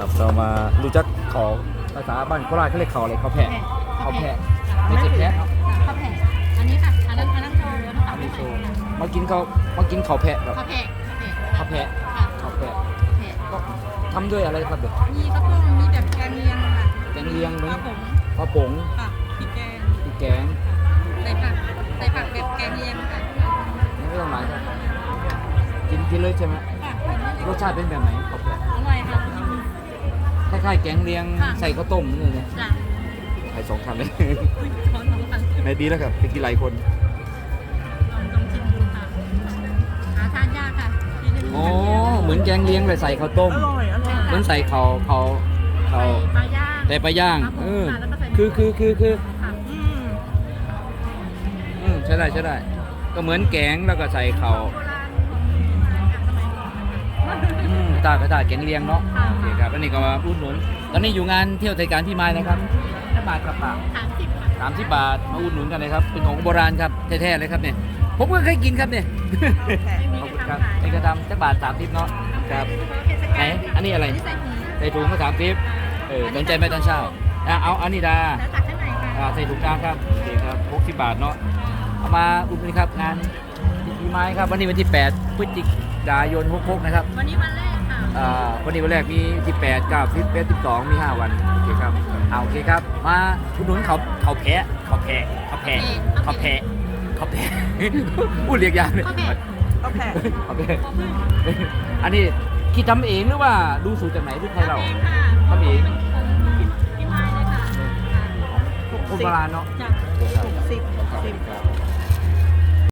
ครับเรามารู้จักเขาภาษาบ้านโคราชเขาเรียกเขาอะไรเขาแพะเขาแพะไม่ใช่แพะเนอะข้าวแผ่อันนี้ค่ะ อันนั้นอันนั้นโชว์แล้วนะคะอันนี้โชว์มากินเขามากินเขาแพะครับข้าวแผ่เขาแพะค่ะเขาแพะแผ่ก็ทำด้วยอะไรครับเด็กมีข้าวต้มมีแบบแกงเลียงค่ะแกงเลียงเหมือนข้าวผงข้าวผงค่ะพริกแกงพริกแกงใส่ผักใส่ผักแบบแกงเลียงค่ะไม่ต้องหลายครับกินกินเลยใช่ไหมค่ะรสชาติเป็นแบบไหนเขาแพะอร่อยค่ะ คล้ายๆแกงเลียงค่ะ ใส่ข้าวต้มนี่เลยจ้ะใส่สองคำเลยอุ้ยช้อนสองคันในดีแล้วครับไปกินหลายคน ลองลองชิมดูค่ะ หาทานยากค่ะทีนึงอ๋อ เหมือนแกงเลียงเลยใส่ข้าวต้ม อร่อย อร่อยเหมือนใส่เขาเขาเขาใส่ปลาย่างแต่ปลาย่างครับผมเออค่ะแล้วก็ใส่คือคือคือคือค่ะอืมอืมใช่ได้ใช่ได้ ก็เหมือนแกงแล้วก็ใส่เขา โบรา ตากระตาแกงเลียงเนาะค่ะ โอเคครับอันนี้ก็มาพูดหนุน ตอนนี้อยู่งานเที่ยวไทยการพี่ไม้นะครับแค่บาทครับบาทสามสิบค่ะสามสิบบาทมาอุดหนุนกันเลยครับเป็นของโบราณครับแท้ๆเลยครับเนี่ยผมก็เคยกินครับเนี่ยขอบคุณครับนี่ก็ทำจักบาทสามสิบเนาะครับไหนอันนี้อะไร ใส่ถุงใส่ถุงมาสามสิบเออสนใจไหมตอนเช้าอะเอาอันนี้ดา แล้วตักข้างในค่ะอ่าใส่ถุงกลางครับโอเคครับ60บาทเนาะเอามาอุดหนุนครับงานปีใหม่ครับ วันนี้วันที่ 8 พฤศจิกายน66นะครับ วันนี้วันแรกค่ะอ่า วันนี้วันแรกมีที่8 9 10 11 12มี5วันโอเคครับเอาโอเคครับ มาอุดหนุนเขาเขาแพะเขาแพะเขาแพะเขาแพะเขาแพะพูดเรียกยากเลยข้าวแผ่โอเคโอเคอันนี้คิดทำเองหรือว่าดูสูตรจากไหนหรือใครเราเองค่ะทำเองพี่ไม้เลยค่ะคนโบราณเนาะจ้ะสิบสิบ